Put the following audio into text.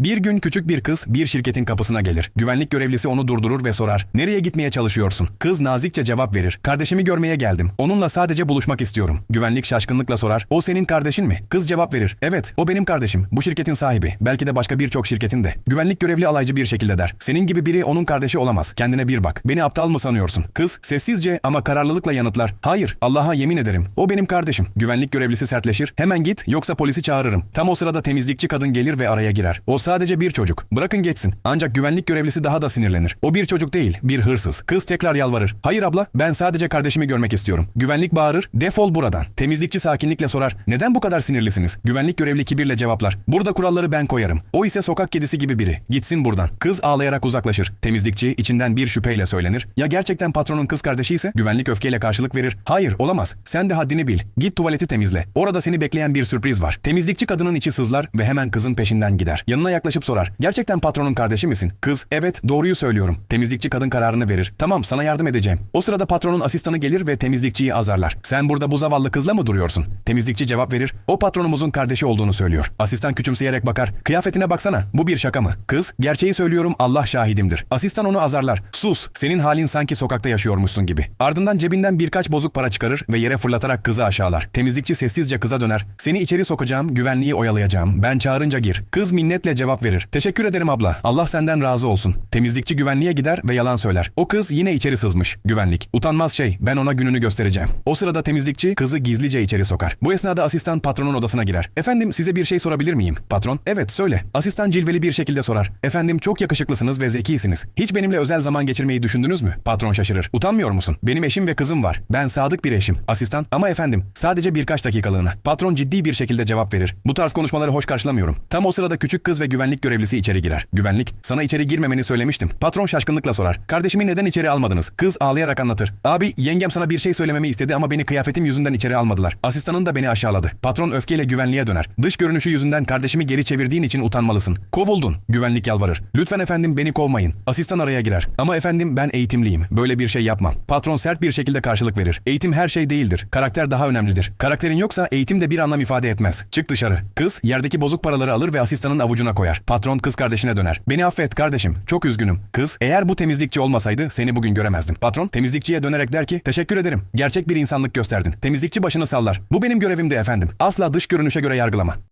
Bir gün küçük bir kız bir şirketin kapısına gelir. Güvenlik görevlisi onu durdurur ve sorar. Nereye gitmeye çalışıyorsun? Kız nazikçe cevap verir. Kardeşimi görmeye geldim. Onunla sadece buluşmak istiyorum. Güvenlik şaşkınlıkla sorar. O senin kardeşin mi? Kız cevap verir. Evet, o benim kardeşim. Bu şirketin sahibi. Belki de başka birçok şirketin de. Güvenlik görevli alaycı bir şekilde der. Senin gibi biri onun kardeşi olamaz. Kendine bir bak. Beni aptal mı sanıyorsun? Kız sessizce ama kararlılıkla yanıtlar. Hayır, Allah'a yemin ederim. O benim kardeşim. Güvenlik görevlisi sertleşir. Hemen git yoksa polisi çağırırım. Tam o sırada temizlikçi kadın gelir ve araya girer. O sadece bir çocuk. Bırakın geçsin. Ancak güvenlik görevlisi daha da sinirlenir. O bir çocuk değil, bir hırsız. Kız tekrar yalvarır. Hayır abla, ben sadece kardeşimi görmek istiyorum. Güvenlik bağırır. Defol buradan. Temizlikçi sakinlikle sorar. Neden bu kadar sinirlisiniz? Güvenlik görevli kibirle cevaplar. Burada kuralları ben koyarım. O ise sokak kedisi gibi biri. Gitsin buradan. Kız ağlayarak uzaklaşır. Temizlikçi içinden bir şüpheyle söylenir. Ya gerçekten patronun kız kardeşi ise? Güvenlik öfkeyle karşılık verir. Hayır, olamaz. Sen de haddini bil. Git tuvaleti temizle. Orada seni bekleyen bir sürpriz var. Temizlikçi kadının içi sızlar ve hemen kızın peşinden gider. Yanına yaklaşıp sorar. Gerçekten patronun kardeşi misin? Kız, evet doğruyu söylüyorum. Temizlikçi kadın kararını verir. Tamam sana yardım edeceğim. O sırada patronun asistanı gelir ve temizlikçiyi azarlar. Sen burada bu zavallı kızla mı duruyorsun? Temizlikçi cevap verir. O patronumuzun kardeşi olduğunu söylüyor. Asistan küçümseyerek bakar. Kıyafetine baksana. Bu bir şaka mı? Kız, gerçeği söylüyorum Allah şahidimdir. Asistan onu azarlar. Sus, senin halin sanki sokakta yaşıyormuşsun gibi. Ardından cebinden birkaç bozuk para çıkarır ve yere fırlatarak kızı aşağılar. Temizlikçi sessizce kıza döner. Seni içeri sokacağım, güvenliği oyalayacağım. Ben çağırınca gir. Kız minnetle cevap verir. Teşekkür ederim abla. Allah senden razı olsun. Temizlikçi güvenliğe gider ve yalan söyler. O kız yine içeri sızmış. Güvenlik. Utanmaz şey. Ben ona gününü göstereceğim. O sırada temizlikçi kızı gizlice içeri sokar. Bu esnada asistan patronun odasına girer. Efendim size bir şey sorabilir miyim? Patron. Evet söyle. Asistan cilveli bir şekilde sorar. Efendim çok yakışıklısınız ve zekisiniz. Hiç benimle özel zaman geçirmeyi düşündünüz mü? Patron şaşırır. Utanmıyor musun? Benim eşim ve kızım var. Ben sadık bir eşim. Asistan. Ama efendim sadece birkaç dakikalığına. Patron ciddi bir şekilde cevap verir. Bu tarz konuşmaları hoş karşılamıyorum. Tam o sırada küçük kız ve güvenlik görevlisi içeri girer. Güvenlik. Sana içeri girmemeni söylemiştim. Patron şaşkınlıkla sorar. Kardeşimi neden içeri almadınız? Kız ağlayarak anlatır. Abi yengem sana bir şey söylememi istedi ama beni kıyafetim yüzünden içeri almadılar. Asistanın da beni aşağıladı. Patron öfkeyle güvenliğe döner. Dış görünüşü yüzünden kardeşimi geri çevirdiğin için utanmalısın. Kovuldun. Güvenlik yalvarır. Lütfen efendim beni kovmayın. Asistan araya girer. Ama efendim ben eğitimliyim. Böyle bir şey yapmam. Patron sert bir şekilde karşılık verir. Eğitim her şey değildir. Karakter daha önemlidir. Karakterin yoksa eğitim de bir anlam ifade etmez. Çık dışarı. Kız yerdeki bozuk paraları alır ve asistanın avucuna koyar. Patron kız kardeşine döner. Beni affet kardeşim. Çok üzgünüm. Kız eğer bu temizlikçi olmasaydı seni bugün göremezdim. Patron temizlikçiye dönerek der ki teşekkür ederim. Gerçek bir insanlık gösterdin. Temizlikçi başını sallar. Bu benim görevimdi efendim. Asla dış görünüşe göre yargılama.